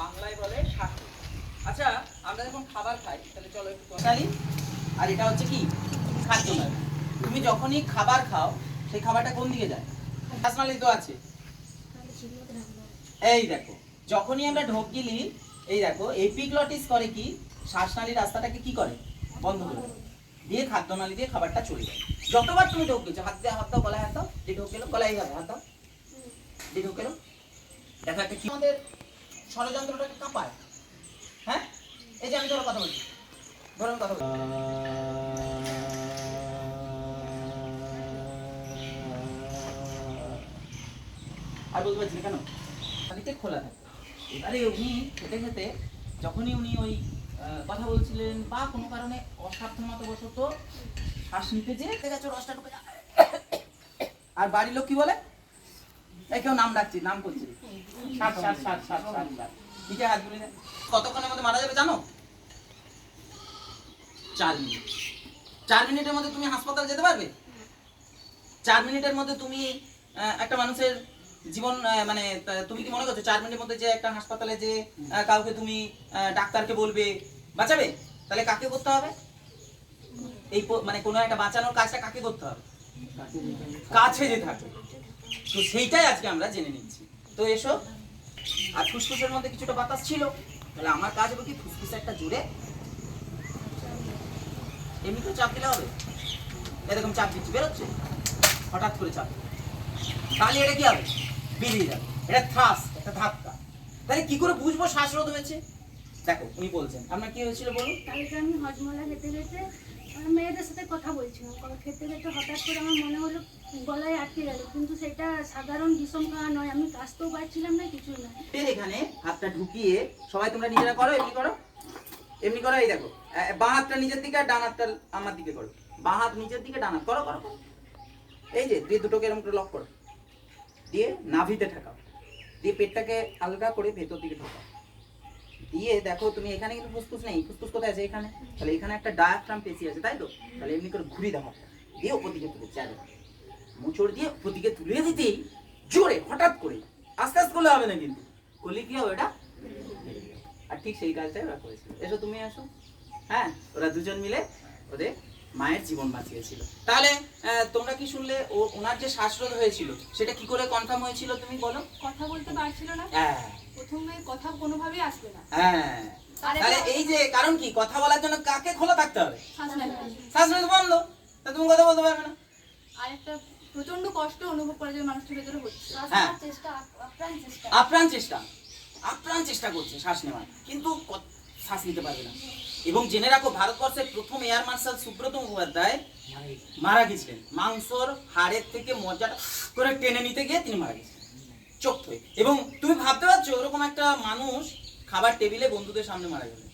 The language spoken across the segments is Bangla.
বাংলায় বলে শাকু আচ্ছা আমরা যখন খাবার খাই তাহলে চলো একটু তরকারি আর এটা হচ্ছে কি? খাদ্য নয়। তুমি যখনই খাবার খাও সেই খাবারটা কোন দিকে যায়? শ্বাসনালী তো আছে। এই দেখো যখনই আমরা ঢোক গিলি এই দেখো এপিগ্লটিস করে কি? শ্বাসনালী রাস্তাটাকে কি করে? বন্ধ করে দেয়। দিয়ে খাদ্যনালী দিয়ে খাবারটা চলে যায়। যতবার তুমি ঢোক গেছো হাত দিয়ে হাত দাও গলায় হাত দাও দিয়ে ঢোক গেলো গলায় হাত দাও, হাত দাও দিয়ে ঢোক গেলো। দেখো একটা কি আমাদের ষড়যন্ত্রটাকে কাঁপায়। হ্যাঁ? এই যে আমি ধরো কথা বলছি। ধরো কথা বলছি। আর বলতে পারছি কেন? খালিতে খোলা থাকে। এবারে উনি খেতে খেতে যখনই উনি ওই কথা বলছিলেন বা কোনো কারণে অসাবধানতা বশত শ্বাস নিতে যে রসটা ঢুকে। আর বাড়ির লোক কি বলে? এই কেউ নাম ডাকছি, নাম করছি। ষাট ষাট ষাট ষাট ষাট ষাট ঠিক আছে হাত গুলি কতক্ষণের মধ্যে মারা যাবে জানো? চার মিনিট। চার মিনিটের মধ্যে তুমি হাসপাতাল যেতে পারবে? চার মিনিটের মধ্যে তুমি একটা মানুষের জীবন মানে তুমি কি মনে করছ? চার মিনিটের মধ্যে যে একটা হাসপাতালে যে কাউকে তুমি ডাক্তারকে বলবে, বাঁচাবে? তাহলে কাকে করতে হবে? এই মানে কোনো একটা বাঁচানোর কাজটা কাকে করতে হবে? কাছে যে থাকে তো সেইটাই আজকে আমরা জেনে নিচ্ছি তো এসো। আর ফুসফুসের মধ্যে কিছুটা বাতাস ছিল। তাহলে আমার কাজ হবে কি ফুসফুসে একটা জুড়ে এমনি তো চাপ দিলে হবে। এরকম চাপ দিচ্ছি, বেরোচ্ছে? হঠাৎ করে চাপ। তাহলে এটা কি হবে? বেরিয়ে যাবে। এটা থ্রাস একটা ধাক্কা। তাহলে কি করে বুঝব? শ্বাসরোধ হয়েছে। দেখো উনি বলছেন। আপনার কি হয়েছিল বলুন? কালকে আমি হজমলা খেতে খেতে মেয়েদের সাথে কথা বলছিলাম। খেতে খেতে হঠাৎ করে আমার মনে হলো গলায় আটকে গেল। কিন্তু সেটা সাধারণ বিষম খাওয়া নয় আমি কাশতেও পারছিলাম না কিছুই না। এর এখানে হাতটা ঢুকিয়ে সবাই তোমরা নিজেরা করো এমনি করো। এমনি করো এই দেখো আহ, বাঁ হাতটা নিজের দিকে আর ডান হাতটা আমার দিকে করো। বাঁ হাত নিজের দিকে ডান হাত করো করো। এই যে দিয়ে দুটোকে এরকম করে লক করো। দিয়ে নাভিতে ঠেকাও। দিয়ে পেটটাকে হালকা করে ভেতর দিকে ঢোকাও। দিয়ে দেখো, তুমি এখানে কিন্তু ফুসফুস নেই। ফুসফুস কোথায় আছে এখানে? তাহলে এখানে একটা ডায়াফ্রাম পেশি আছে, তাই তো? তাহলে এমনি করে ঘুরিয়ে দাও দিয়ে ওপরদিকে তুলে চালে মুচড় দিয়ে ওপরদিকে তুলে দিতেই জোরে, হঠাৎ করে, আস্তে আস্তে করলে হবে না কিন্তু। করলে কি হবে এটা আর ঠিক সেই কাজটাই ওরা করেছিল। এসো, তুমি আসো হ্যাঁ ওরা দুজন মিলে ওদের মায়ের জীবন বাঁচিয়েছিল। তাহলে তোমরা কি শুনলে? ও ওনার যে শ্বাসরোধ হয়েছিল সেটা কি করে কনফার্ম হয়েছিল তুমি বলো? কথা বলতে পারছিল না। হ্যাঁ। প্রথমে কথা কোনোভাবেই আসবে না। হ্যাঁ। তাহলে এই যে কারণ কি? কথা বলার জন্য কাকে খোলা থাকতে হবে। শ্বাসরোধ বন্ধ। তা তুমি কথা বলতে পারবে না। আর একটা প্রচণ্ড কষ্ট অনুভব করা যায় মানুষের ভেতরে হচ্ছে। হ্যাঁ। চেষ্টা আপ্রাণ চেষ্টা। আপ্রাণ চেষ্টা। আপ্রাণ চেষ্টা করছে শ্বাস নেওয়ার। কিন্তু শ্বাস নিতে পারবে না। এবং জেনে রাখো, ভারতবর্ষের প্রথম এয়ার মার্শাল সুব্রত মুখোপাধ্যায় মারা গেছিলেন মাংসর হাড়ের থেকে মজাটা করে টেনে নিতে গিয়ে তিনি মারা গেছিলেন চোখ এবং তুমি ভাবতে পারছ ওরকম একটা মানুষ খাবার টেবিলে বন্ধুদের সামনে মারা গেলেন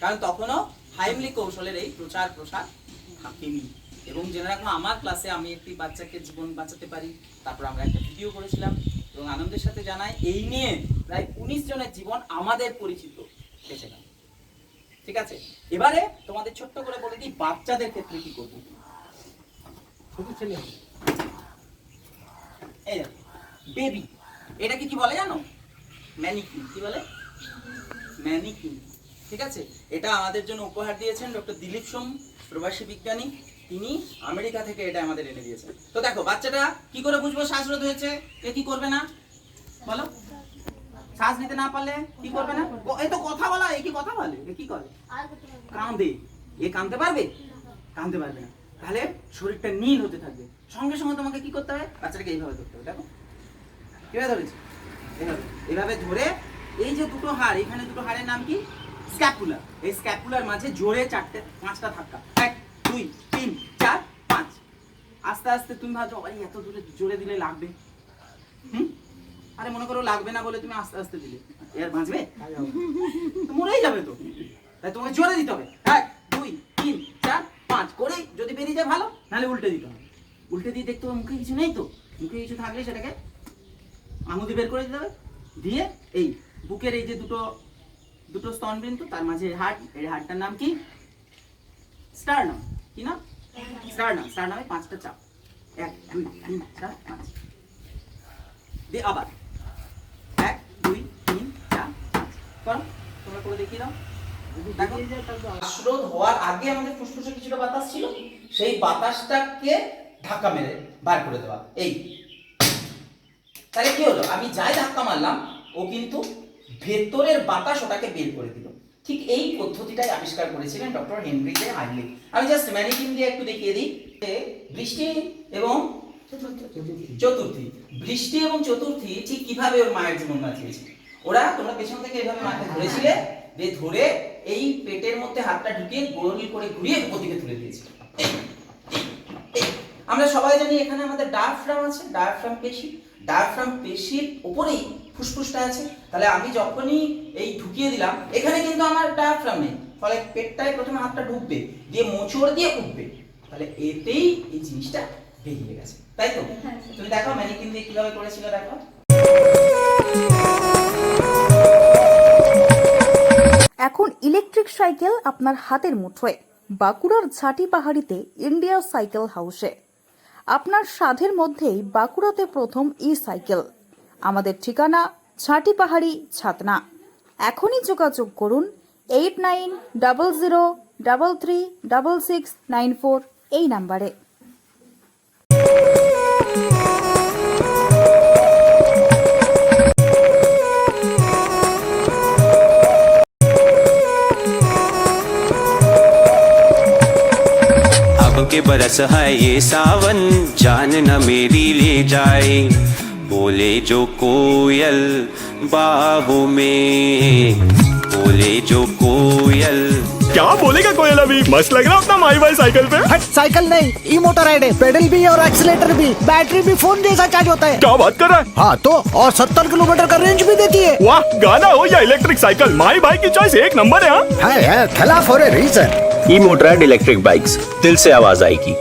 কারণ তখনও হাইমলি কৌশলের এই প্রচার প্রসার থাকেনি। এবং জেনে রাখো, আমার ক্লাসে আমি একটি বাচ্চাকে জীবন বাঁচাতে পারি। তারপর আমরা একটা ভিডিও করেছিলাম। এবং আনন্দের সাথে জানাই, এই নিয়ে প্রায় উনিশ জনের জীবন আমাদের পরিচিত। বেঁচে গেল ঠিক আছে? এবারে তোমাদের ছোট্ট করে বলে দিই বাচ্চাদের ক্ষেত্রে কি করব? ছোট ছেলে এই বেবি এটাকে কি বলে জানো? ম্যানিকিন কি বলে? ম্যানিকিন ঠিক আছে? এটা আমাদের জন্য উপহার দিয়েছেন ডক্টর দিলীপ সোম প্রবাসী বিজ্ঞানী। তিনি আমেরিকা থেকে এটা আমাদের এনে দিয়েছেন। তো দেখো বাচ্চাটা কি করে বুঝব? শ্বাসরোধ হয়েছে। এ কি করবে না? বলো। শ্বাস নিতে না পারলে কি করবে না? এই তো কথা বলা এ কি কথা বলে? কি করে। কাঁদে। এ কাঁদতে পারবে? কাঁদতে পারবে না। তাহলে শরীরটা নীল হতে থাকবে। সঙ্গে সঙ্গে তোমাকে কি করতে হবে? বাচ্চাটাকে এইভাবে ধরতে হবে দেখো। কীভাবে ধরেছি? এইভাবে। এইভাবে ধরে এই যে দুটো হাড় এখানে দুটো হাড়ের নাম কি? স্ক্যাপুলার। এই স্ক্যাপুলার মাঝে জোরে চারটে পাঁচটা ধাক্কা। এক দুই তিন চার পাঁচ। আস্তে আস্তে তুমি ভাবছ এত দূরে জোরে দিলে লাগবে? হুম? আরে মনে করো লাগবে না বলে তুমি আস্তে আস্তে দিলে। এর বাঁচবে? তো মরেই যাবে তো। তাই তোমাকে জোরে দিতে হবে। এক দুই তিন চার পাঁচ করে যদি বেরিয়ে যায় ভালো নাহলে উল্টে দিতে হবে। উল্টে দিয়ে দেখতে হবে মুখে কিছু নেই তো। মুখে কিছু থাকলে সেটাকে আঙুদি বের করে দিতে হবে। দিয়ে এই বুকের এই যে দুটো দুটো স্তন বিন্দু তার মাঝে হাট এই হাটটার নাম কি? স্টারনাম। কি না স্টারনাম। স্টারনামে পাঁচটা চাপ। এক দুই তিন চার পাঁচ। দিয়ে আবার এক দুই তিন চার পাঁচ করো তোমরা করে দেখিয়ে দাও। দেখো হওয়ার আগে আমাদের ফুসফুসে কিছুটা বাতাস ছিল সেই বাতাসটাকে ধাক্কা মেরে বার করে দেওয়া। এই। তাহলে কি হলো? আমি যাই ধাক্কা মারলাম ও কিন্তু ভেতরের বাতাস ওটাকে বের করে দিল। ঠিক এই পদ্ধতিটাই আবিষ্কার করেছিলেন ডক্টর হেনরি জে হাইলি আমি জাস্ট ম্যানিকিন দিয়ে একটু দেখিয়ে দিই। বৃষ্টি এবং চতুর্থী। বৃষ্টি এবং চতুর্থী ঠিক কীভাবে ওর মায়ের জীবন বাঁচিয়েছে? ওরা তোমরা পেছন থেকে এভাবে মাকে ধরেছিলে দিয়ে ধরে এই পেটের মধ্যে হাতটা ঢুকিয়ে গোল করে ঘুরিয়ে ওদিকে তুলে দিয়েছে এই, এই, এই। আমরা সবাই জানি এখানে আমাদের ডায়াফ্রাম আছে ডায়াফ্রাম পেশি। ডায়াফ্রাম পেশির উপরেই ফুসফুসটা আছে। তাহলে আমি যখনই এই ঢুকিয়ে দিলাম এখানে কিন্তু আমার ডায়াফ্রাম নেই। ফলে পেটটায় প্রথমে হাতটা ঢুকবে দিয়ে মোচড় দিয়ে উঠবে। তাহলে এতেই এই জিনিসটা বেরিয়ে গেছে। তাই তো? তুমি দেখো ম্যানিকিন দিয়ে কীভাবে করেছিল দেখো ইলেকট্রিক সাইকেল আপনার হাতের মুঠোয়, বাঁকুড়ার ঝাঁটি পাহাড়িতে ইন্ডিয়া সাইকেল হাউসে। আপনার সাধের মধ্যেই বাঁকুড়াতে প্রথম ই সাইকেল আমাদের ঠিকানা ঝাঁটি পাহাড়ি, ছাতনা। এখনই যোগাযোগ করুন eight nine double zero double three double six nine four এই নাম্বারে। बरस है ये सावन, जान न मेरी ले जाए। बोले जो कोयल बाहों में, बोले जो कोयल क्या बोलेगा कोयल अभी? मस्त लग रहा अपना माई बाई साइकिल पे। हट साइकिल नहीं ई मोटर राइड है पेडल भी और एक्सीटर भी बैटरी भी फ़ोन जैसा चार्ज होता है। क्या बात कर रहा है? हाँ तो और सत्तर किलोमीटर का रेंज भी देती है। वाह गाना हो या इलेक्ट्रिक साइकिल माई भाई की चॉइस एक नंबर है हाँ। है है खिलाफ reason E Motorad electric bikes दिल से आवाज़ आएगी।